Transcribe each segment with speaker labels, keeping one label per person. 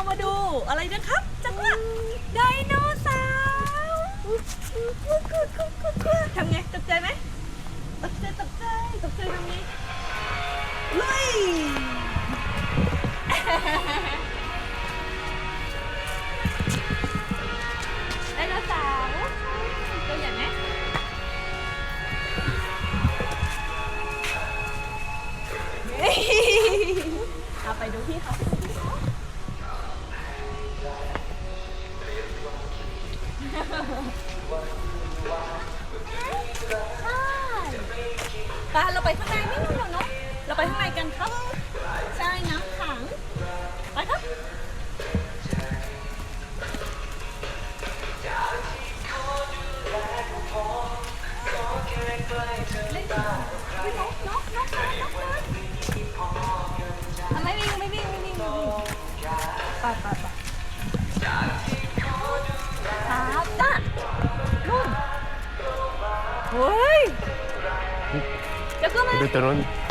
Speaker 1: ามาดูอะไรนะครับ dito noon.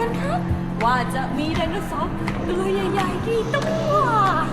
Speaker 1: กันครับ ว่าจะมีไดโนเสาร์ตัวใหญ่ๆที่ตัว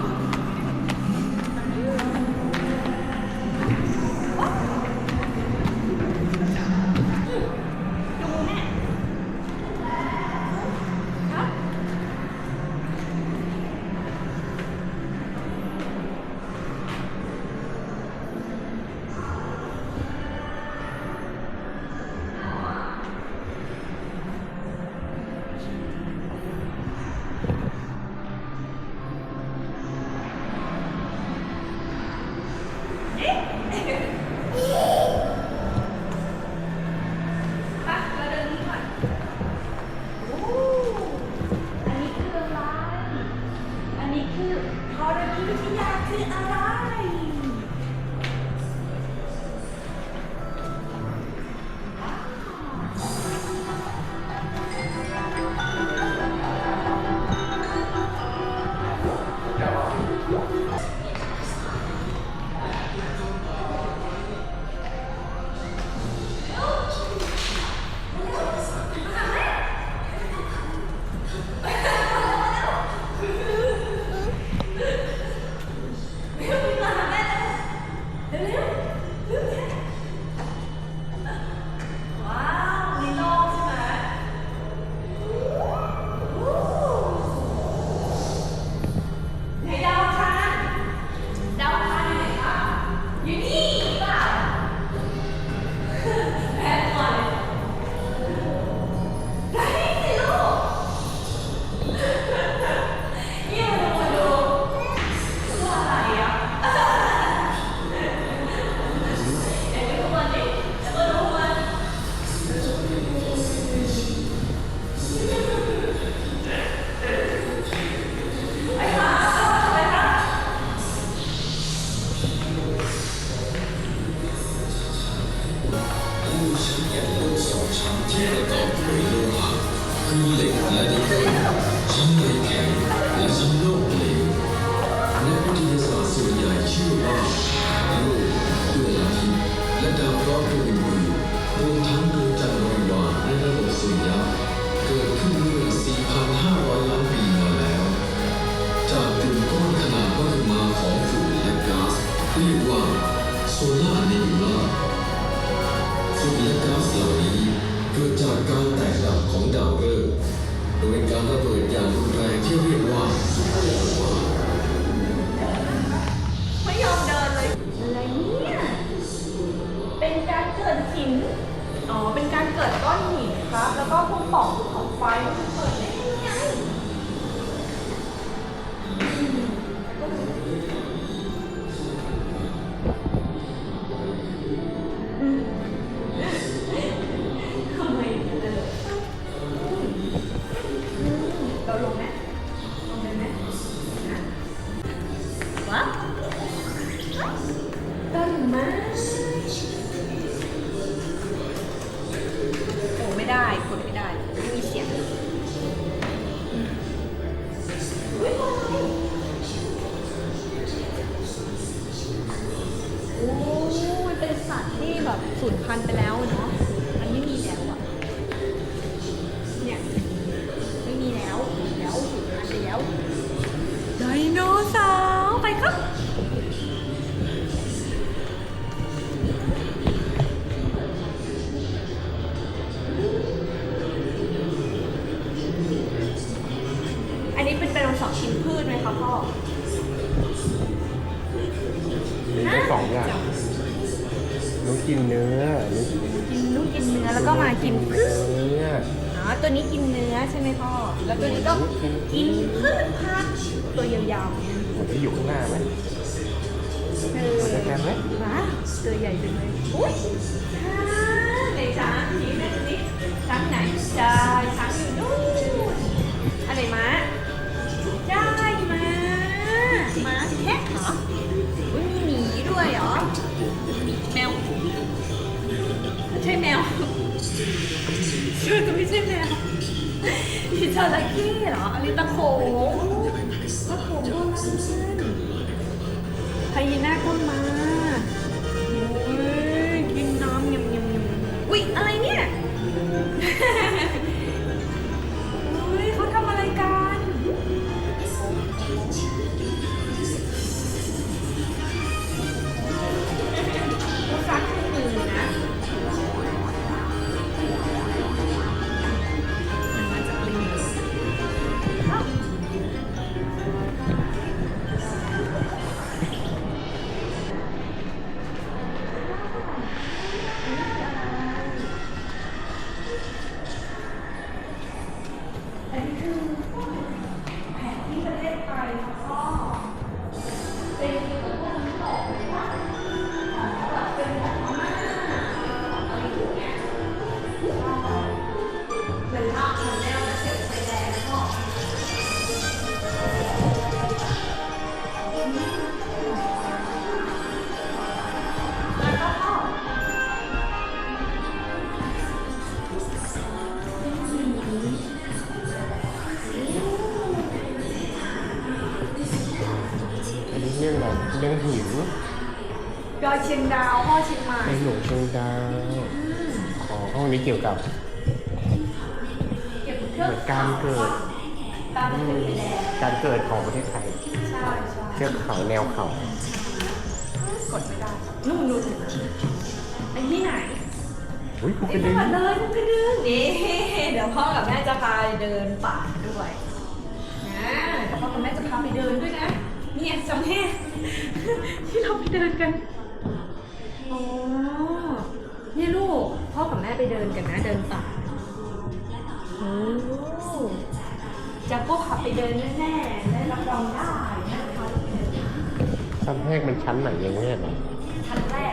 Speaker 2: 常见的动作，常见的
Speaker 3: 动作运动啊，可来的多，真的， โดยการ โนเสา
Speaker 1: ร์กินพืชไหมคะพ่อ
Speaker 2: มีได้สองอย่างหนูกินเนื้อหนูกิน
Speaker 1: กินลูกกินเนื้อแล้วก็มากินพืช
Speaker 2: อ
Speaker 1: อ๋อตัวนี้กินเนื้อใช่ไหมพ่อ แล้วตัวนี้ก็กินพืชพันธุ์ตัวยาวๆเนี่ย
Speaker 2: มันจะอยู่ข้างหน้าไหม
Speaker 1: เออ
Speaker 2: จะแกนไหม
Speaker 1: ว้าตัวใหญ่จังเลยอุ้ย ชียงดาวพ่อเชียงใหม่
Speaker 2: ในหลวงเชียงดาวของห้องนี้เกี่ยวกับ
Speaker 1: เก็บเค
Speaker 2: เห
Speaker 1: รื่อง
Speaker 2: มือนการเกิด
Speaker 1: ตาม
Speaker 2: อื
Speaker 1: เป็น
Speaker 2: ม
Speaker 1: ไฟแดง
Speaker 2: การเกิดของประเทศไทย
Speaker 1: ใช่ใช่
Speaker 2: เทือกเขาแนวเขา
Speaker 1: กดไม่ได้นู่นนู่นไอ้ที่ไหน
Speaker 2: อุ้ยภูก
Speaker 1: ไอ้
Speaker 2: ระ
Speaker 1: จั
Speaker 2: ดึ
Speaker 1: ง
Speaker 2: ง
Speaker 1: หวัดเลยภูกระดึงนี่เดี๋ยวพ่อกับแม่จะพาไปเดินป่าด้วยนะเดี๋ยวพ่อกับแม่จะพาไปเดินด้วยนะเนี่ยจำแม่ที่เราไปเดินกัน อ๋อเนี่ยลูก พ่อกับแม่ไปเดินกันนะ เดินป่าโอ้จะก็ขับไปเดินแน่ๆได้รับรองได้นะคะ
Speaker 2: ซ้ำแห้งมันชั้นไหนยังไม่เห็นหรอ
Speaker 1: ชั้นแรก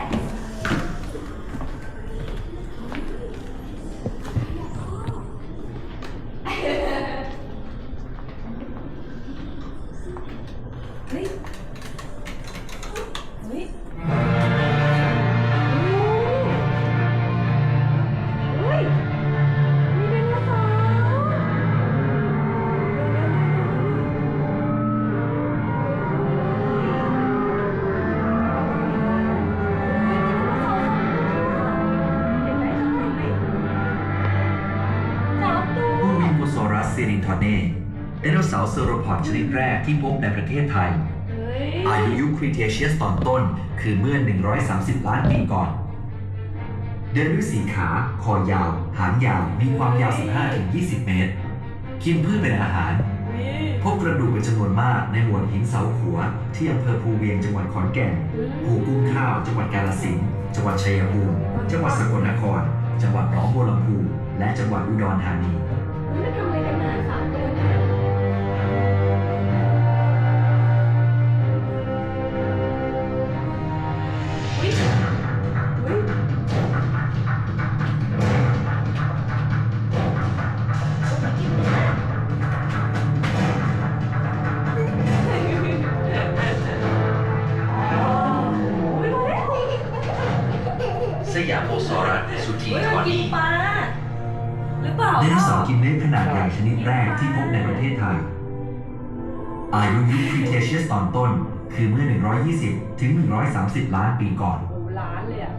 Speaker 1: เสาร์
Speaker 4: เซอโรพอดชนิดแรกที่พบในประเทศไทย
Speaker 1: เฮ้ย
Speaker 4: อายุยุคครีเทเชียสตอนต้น คือเมื่อ 130 ล้านปีก่อน เดินด้วยสีขา คอยาว หางยาว มีความยาว 15-20 เมตร กินพืชเป็นอาหาร พบกระดูกเป็นจำนวนมากในหมวดหินเสาขัว ที่อำเภอภูเวียงจังหวัดขอนแก่น ภูกุ้งข้าว จังหวัดกาฬสินธุ์ จังหวัดชัยภูมิ จังหวัดสกลนคร จังหวัดหนองบัวลำพู และจังหวัดอุดรธานี
Speaker 1: ที่
Speaker 4: พบในประเทศไทย อายุยุคครีเทเชียสตอนต้น คือเมื่อ 120 ถึง 130 ล้านปีก่อน
Speaker 1: โอ้โหล้านเลยอะ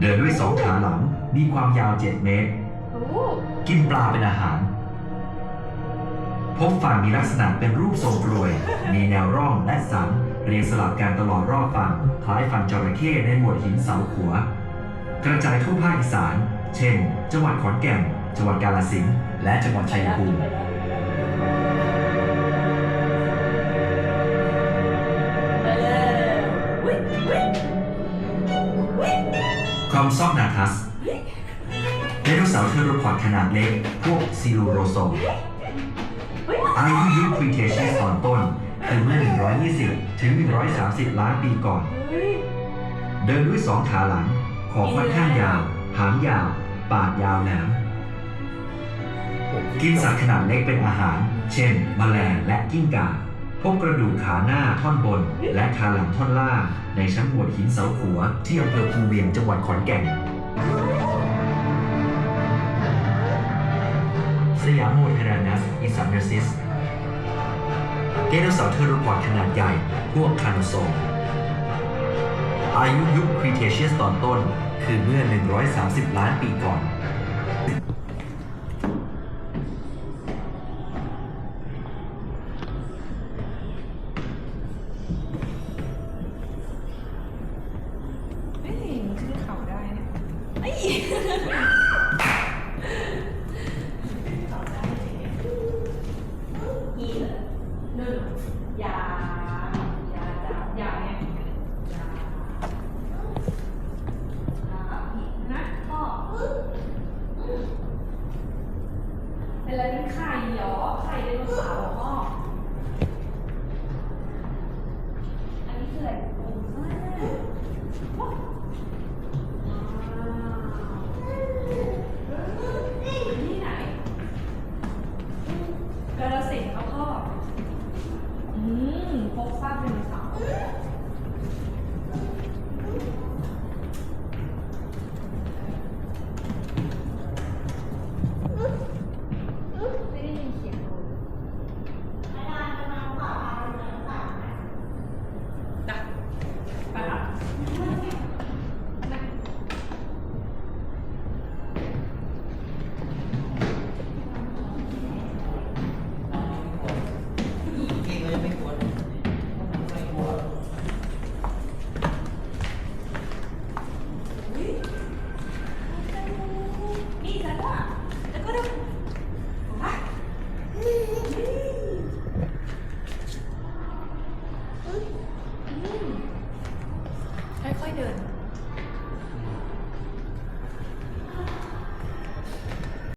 Speaker 4: เดินด้วยสองขาหลังมีความยาว 7 เมตร
Speaker 1: โอ้โห
Speaker 4: กินปลาเป็นอาหาร พบฟันมีลักษณะเป็นรูปทรงกลวย มีแนวร่องและสันเรียงสลับกันตลอดรอบฟันคล้ายฟันจระเข้ในหมวดหินเสาขัว กระจายทั่วภาคอีสาน เช่น จังหวัดขอนแก่น จังหวัดกาฬสินธุ์และจังหวัดชัยภูมิคอมซอกนาทัสไดโนเสาร์เทอโรพอดขนาดเล็ก พวกซิลูโรโซ
Speaker 1: อุ๊ย
Speaker 4: อายุยุคครีเทเชียสตอนต้นคือเมื่อ 120 ถึง 130 ล้านปีก่อน
Speaker 1: เฮ้ย
Speaker 4: เดินด้วยสองขาหลัง ขอค่อนข้างยาว หางยาว ปากยาวแหลม กินสัตว์ขนาดเล็กเป็นอาหาร เช่น แมลงและกิ้งก่า พบกระดูกขาหน้าท่อนบน และขาหลังท่อนล่าง ในชั้นหมวดหินเสาขัว ที่อำเภอภูเวียงจังหวัดขอนแก่น สยามโมเทรานัสอิซัมเนซิสไดโนเสาร์เทอโรพอดขนาดใหญ่ พวกคาโนโซมอายุยุคครีเทเชียสตอนต้น คือเมื่อ 130 ล้านปีก่อ
Speaker 1: น